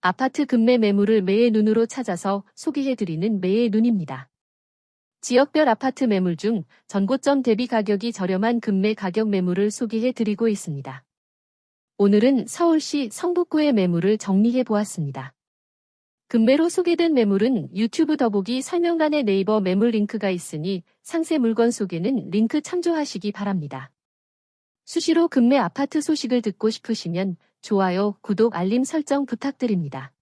아파트 급매 매물을 매의 눈으로 찾아서 소개해드리는 매의 눈입니다. 지역별 아파트 매물 중 전고점 대비 가격이 저렴한 급매 가격 매물을 소개해드리고 있습니다. 오늘은 서울시 성북구의 매물을 정리해 보았습니다. 급매로 소개된 매물은 유튜브 더보기 설명란에 네이버 매물 링크가 있으니 상세 물건 소개는 링크 참조하시기 바랍니다. 수시로 급매 아파트 소식을 듣고 싶으시면 좋아요, 구독, 알림 설정 부탁드립니다.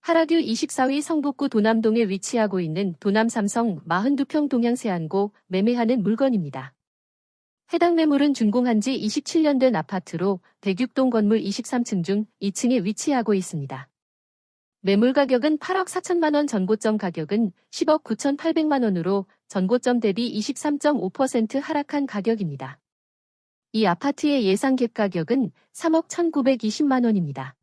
하라규 24위 성북구 도남동에 위치하고 있는 도남삼성 42평 동양세안고 매매하는 물건입니다. 해당 매물은 준공한 지 27년 된 아파트로 대육동 건물 23층 중 2층에 위치하고 있습니다. 매물 가격은 8억 4천만 원 전고점 가격은 10억 9천 8백만 원으로 전고점 대비 23.5% 하락한 가격입니다. 이 아파트의 예상 갭 가격은 3억 1,920만 원입니다.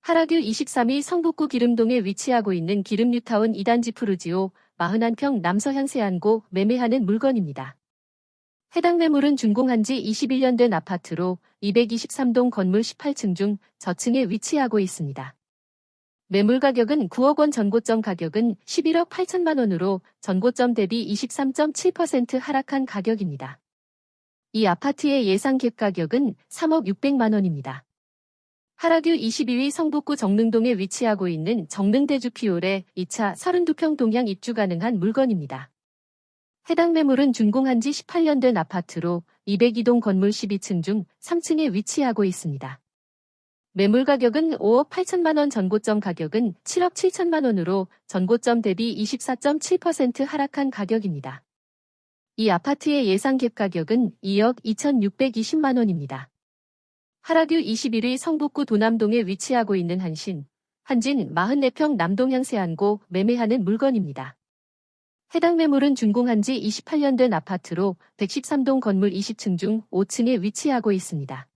하라규 23위 성북구 기름동에 위치하고 있는 기름뉴타운 2단지 푸르지오 41평 남서향 세안고 매매하는 물건입니다. 해당 매물은 준공한 지 21년 된 아파트로 223동 건물 18층 중 저층에 위치하고 있습니다. 매물 가격은 9억 원 전고점 가격은 11억 8천만 원으로 전고점 대비 23.7% 하락한 가격입니다. 이 아파트의 예상 갭 가격은 3억 600만 원입니다. 하라규 22위 성북구 정릉동에 위치하고 있는 정릉대주 피올의 2차 32평 동향 입주 가능한 물건입니다. 해당 매물은 준공한 지 18년 된 아파트로 202동 건물 12층 중 3층에 위치하고 있습니다. 매물 가격은 5억 8천만 원 전고점 가격은 7억 7천만 원으로 전고점 대비 24.7% 하락한 가격입니다. 이 아파트의 예상 갭 가격은 2억 2,620만 원입니다. 하라규 21위 성북구 도남동에 위치하고 있는 한신, 한진 44평 남동향 세안고 매매하는 물건입니다. 해당 매물은 준공한 지 28년 된 아파트로 113동 건물 20층 중 5층에 위치하고 있습니다.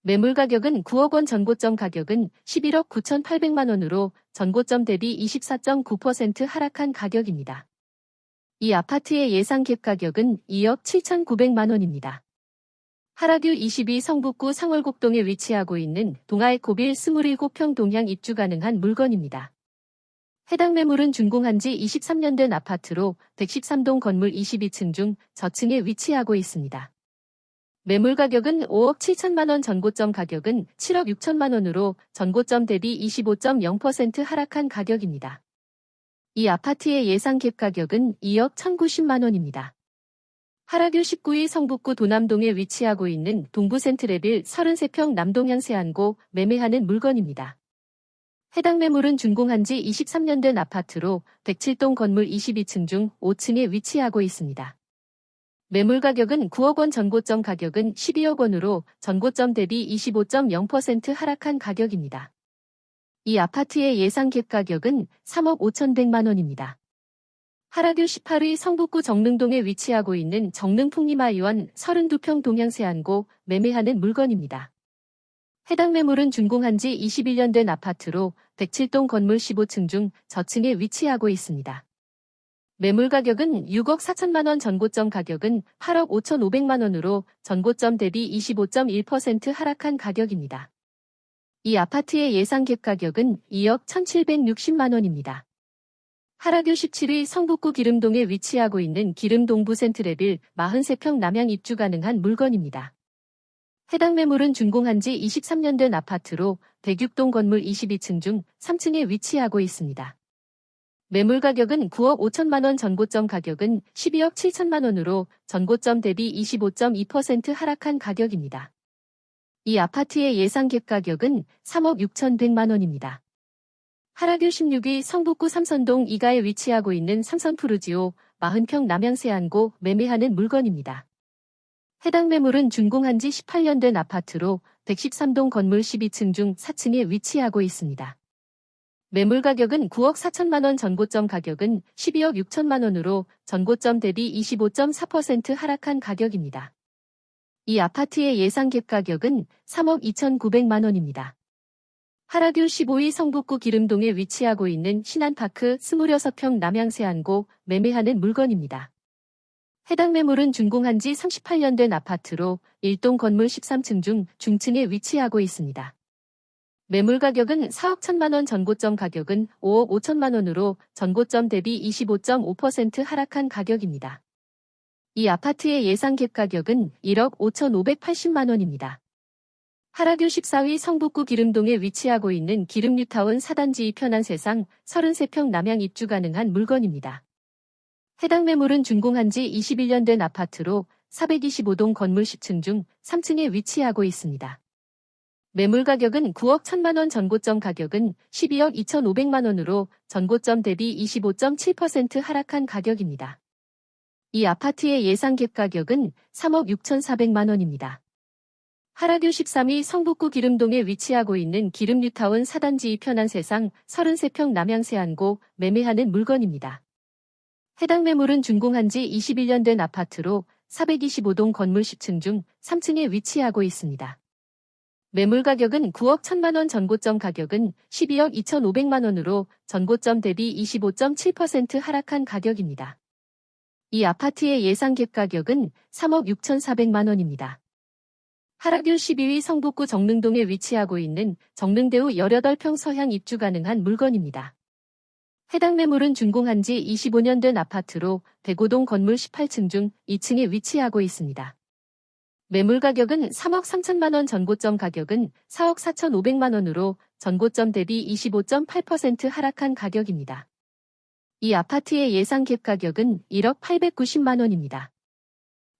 매물 가격은 9억 원 전고점 가격은 11억 9,800만 원으로 전고점 대비 24.9% 하락한 가격입니다. 이 아파트의 예상 갭 가격은 2억 7,900만 원입니다. 하라규 22 성북구 상월곡동에 위치하고 있는 동아에코빌 27평 동향 입주 가능한 물건입니다. 해당 매물은 준공한 지 23년 된 아파트로 113동 건물 22층 중 저층에 위치하고 있습니다. 매물 가격은 5억 7천만 원 전고점 가격은 7억 6천만 원으로 전고점 대비 25.0% 하락한 가격입니다. 이 아파트의 예상 갭 가격은 2억 1,090만 원입니다. 하라규 19위 성북구 도남동에 위치하고 있는 동부센트레빌 33평 남동향 세안고 매매하는 물건입니다. 해당 매물은 준공한 지 23년 된 아파트로 107동 건물 22층 중 5층에 위치하고 있습니다. 매물 가격은 9억 원 전고점 가격은 12억 원으로 전고점 대비 25.0% 하락한 가격입니다. 이 아파트의 예상 갭 가격은 3억 5천백만 원입니다. 하라규 18위 성북구 정릉동에 위치하고 있는 정릉풍림아이원 32평 동향세안고 매매하는 물건입니다. 해당 매물은 준공한 지 21년 된 아파트로 107동 건물 15층 중 저층에 위치하고 있습니다. 매물 가격은 6억 4천만 원 전고점 가격은 8억 5천 5백만 원으로 전고점 대비 25.1% 하락한 가격입니다. 이 아파트의 예상 갭 가격은 2억 1,760만 원입니다. 하라규 17위 성북구 기름동에 위치하고 있는 기름동부 센트레빌 43평 남향 입주 가능한 물건입니다. 해당 매물은 준공한 지 23년 된 아파트로 대육동 건물 22층 중 3층에 위치하고 있습니다. 매물 가격은 9억 5천만 원 전고점 가격은 12억 7천만 원으로 전고점 대비 25.2% 하락한 가격입니다. 이 아파트의 예상 갭 가격은 3억 6천1백만 원입니다. 하라규 16위 성북구 삼선동 2가에 위치하고 있는 삼선푸르지오 40평 남양세안고 매매하는 물건입니다. 해당 매물은 준공한 지 18년 된 아파트로 113동 건물 12층 중 4층에 위치하고 있습니다. 매물 가격은 9억 4천만 원 전고점 가격은 12억 6천만 원으로 전고점 대비 25.4% 하락한 가격입니다. 이 아파트의 예상 갭 가격은 3억 2,900만 원입니다. 하라규 15위 성북구 기름동에 위치하고 있는 신안파크 26평 남양세안고 매매하는 물건입니다. 해당 매물은 준공한 지 38년 된 아파트로 1동 건물 13층 중 중층에 위치하고 있습니다. 매물 가격은 4억 1천만 원 전고점 가격은 5억 5천만 원으로 전고점 대비 25.5% 하락한 가격입니다. 이 아파트의 예상 갭 가격은 1억 5,580만 원입니다. 하락률 14위 성북구 기름동에 위치하고 있는 기름뉴타운 4단지 편한 세상 33평 남양 입주 가능한 물건입니다. 해당 매물은 준공한 지 21년 된 아파트로 425동 건물 10층 중 3층에 위치하고 있습니다. 매물 가격은 9억 1천만 원 전고점 가격은 12억 2,500만 원으로 전고점 대비 25.7% 하락한 가격입니다. 이 아파트의 예상 갭 가격은 3억 6,400만 원입니다. 하락률 13위 성북구 기름동에 위치하고 있는 기름뉴타운 4단지 편한 세상 33평 남양세안고 매매하는 물건입니다. 해당 매물은 준공한 지 21년 된 아파트로 425동 건물 10층 중 3층에 위치하고 있습니다. 매물 가격은 9억 1천만 원 전고점 가격은 12억 2,500만 원으로 전고점 대비 25.7% 하락한 가격입니다. 이 아파트의 예상 갭 가격은 3억 6,400만 원입니다. 하락률 12위 성북구 정릉동에 위치하고 있는 정릉대우 18평 서향 입주 가능한 물건입니다. 해당 매물은 준공한 지 25년 된 아파트로 대고동 건물 18층 중 2층에 위치하고 있습니다. 매물 가격은 3억 3천만 원 전고점 가격은 4억 4천 5백만 원으로 전고점 대비 25.8% 하락한 가격입니다. 이 아파트의 예상 갭 가격은 1억 890만 원입니다.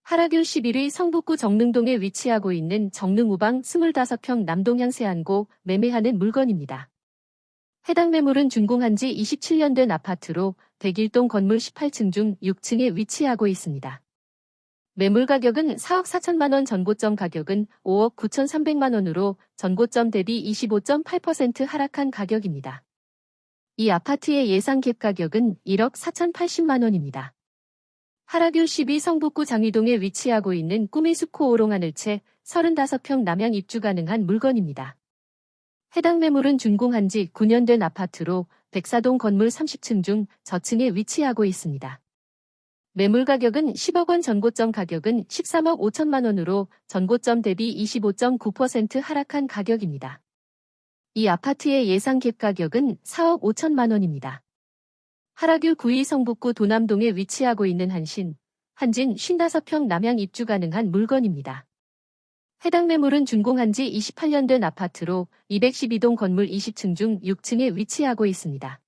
하락률 11위 성북구 정릉동에 위치하고 있는 정릉우방 25평 남동향 세안고 매매하는 물건입니다. 해당 매물은 준공한 지 27년 된 아파트로 백일동 건물 18층 중 6층에 위치하고 있습니다. 매물 가격은 4억 4천만 원 전고점 가격은 5억 9천 3백만 원으로 전고점 대비 25.8% 하락한 가격입니다. 이 아파트의 예상 갭 가격은 1억 4천80만 원입니다. 하락률 12 성북구 장위동에 위치하고 있는 꿈의 수코 오롱하늘채 35평 남양 입주 가능한 물건입니다. 해당 매물은 준공한 지 9년 된 아파트로 백사동 건물 30층 중 저층에 위치하고 있습니다. 매물 가격은 10억 원 전고점 가격은 13억 5천만 원으로 전고점 대비 25.9% 하락한 가격입니다. 이 아파트의 예상 갭 가격은 4억 5천만 원입니다. 하락률 9위 성북구 도남동에 위치하고 있는 한신, 한진 55평 남양 입주 가능한 물건입니다. 해당 매물은 준공한 지 28년 된 아파트로 212동 건물 20층 중 6층에 위치하고 있습니다.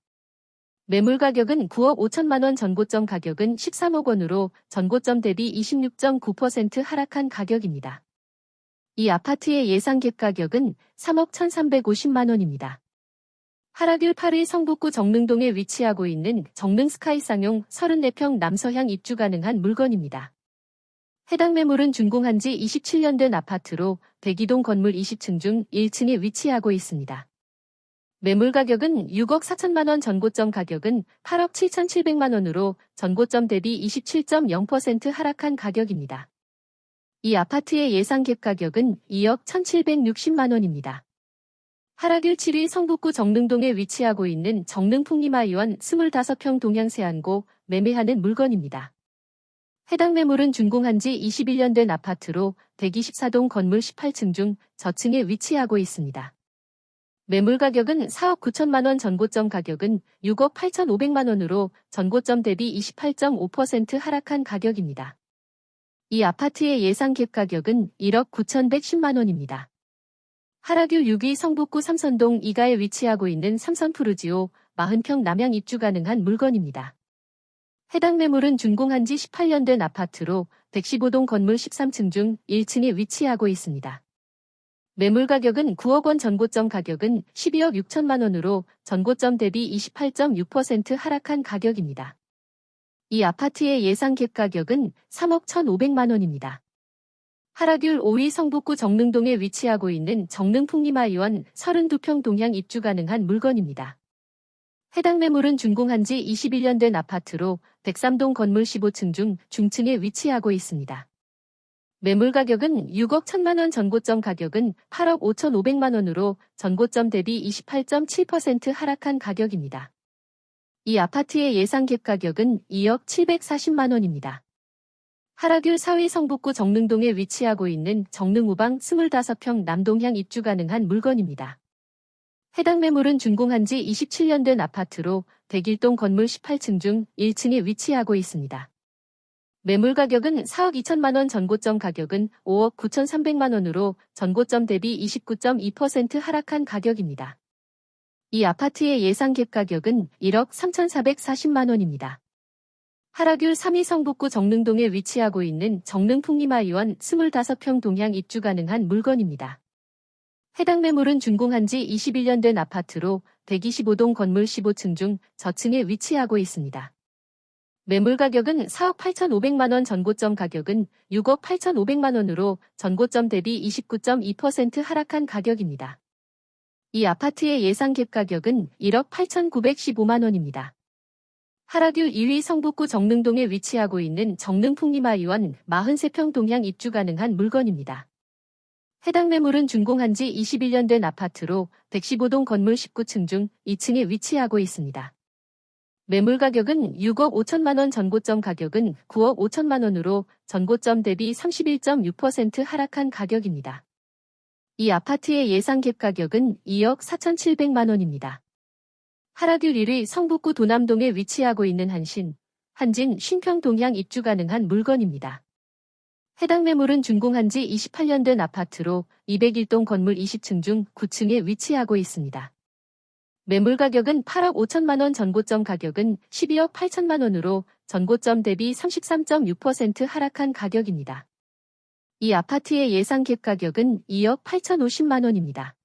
매물 가격은 9억 5천만 원 전고점 가격은 13억 원으로 전고점 대비 26.9% 하락한 가격입니다. 이 아파트의 예상 갭 가격은 3억 1,350만 원입니다. 하락률 8위 성북구 정릉동에 위치하고 있는 정릉 스카이 쌍용 34평 남서향 입주 가능한 물건입니다. 해당 매물은 준공한 지 27년 된 아파트로 대기동 건물 20층 중 1층에 위치하고 있습니다. 매물 가격은 6억 4천만 원 전고점 가격은 8억 7천 7백만 원으로 전고점 대비 27.0% 하락한 가격입니다. 이 아파트의 예상 갭 가격은 2억 1,760만 원입니다. 하락률 7위 성북구 정릉동에 위치하고 있는 정릉풍리마이원 25평 동양세안고 매매하는 물건입니다. 해당 매물은 준공한 지 21년 된 아파트로 124동 건물 18층 중 저층에 위치하고 있습니다. 매물 가격은 4억 9천만 원 전고점 가격은 6억 8천 5백만 원으로 전고점 대비 28.5% 하락한 가격입니다. 이 아파트의 예상 갭 가격은 1억 9천110만 원입니다. 하락유 6위 성북구 삼선동 2가에 위치하고 있는 삼선 푸르지오 40평 남양 입주 가능한 물건입니다. 해당 매물은 준공한 지 18년 된 아파트로 115동 건물 13층 중 1층에 위치하고 있습니다. 매물 가격은 9억 원 전고점 가격은 12억 6천만 원으로 전고점 대비 28.6% 하락한 가격입니다. 이 아파트의 예상 갭 가격은 3억 1,500만 원입니다. 하락률 5위 성북구 정릉동에 위치하고 있는 정릉풍리마이원 32평 동향 입주 가능한 물건입니다. 해당 매물은 준공한 지 21년 된 아파트로 103동 건물 15층 중 중층에 위치하고 있습니다. 매물 가격은 6억 1천만 원 전고점 가격은 8억 5천 5백만 원으로 전고점 대비 28.7% 하락한 가격입니다. 이 아파트의 예상 갭 가격은 2억 740만 원입니다. 하락률 4위 성북구 정릉동에 위치하고 있는 정릉우방 25평 남동향 입주 가능한 물건입니다. 해당 매물은 준공한 지 27년 된 아파트로 백일동 건물 18층 중 1층에 위치하고 있습니다. 매물 가격은 4억 2천만 원 전고점 가격은 5억 9천 3백만 원으로 전고점 대비 29.2% 하락한 가격입니다. 이 아파트의 예상 갭 가격은 1억 3,440만 원입니다. 하락율 3위 성북구 정릉동에 위치하고 있는 정릉 풍림아이원 25평 동향 입주 가능한 물건입니다. 해당 매물은 준공한 지 21년 된 아파트로 125동 건물 15층 중 저층에 위치하고 있습니다. 매물 가격은 4억 8,500만 원 전고점 가격은 6억 8,500만 원으로 전고점 대비 29.2% 하락한 가격입니다. 이 아파트의 예상 갭 가격은 1억 8,915만 원입니다. 하락율 2위 성북구 정릉동에 위치하고 있는 정릉풍림아이원 43평 동향 입주 가능한 물건입니다. 해당 매물은 준공한 지 21년 된 아파트로 115동 건물 19층 중 2층에 위치하고 있습니다. 매물 가격은 6억 5천만 원 전고점 가격은 9억 5천만 원으로 전고점 대비 31.6% 하락한 가격입니다. 이 아파트의 예상 갭 가격은 2억 4,700만 원입니다. 하락율 1위 성북구 도남동에 위치하고 있는 한신, 한진 쉰평 동향 입주 가능한 물건입니다. 해당 매물은 준공한 지 28년 된 아파트로 201동 건물 20층 중 9층에 위치하고 있습니다. 매물 가격은 8억 5천만 원 전고점 가격은 12억 8천만 원으로 전고점 대비 33.6% 하락한 가격입니다. 이 아파트의 예상 갭 가격은 2억 8천 50만 원입니다.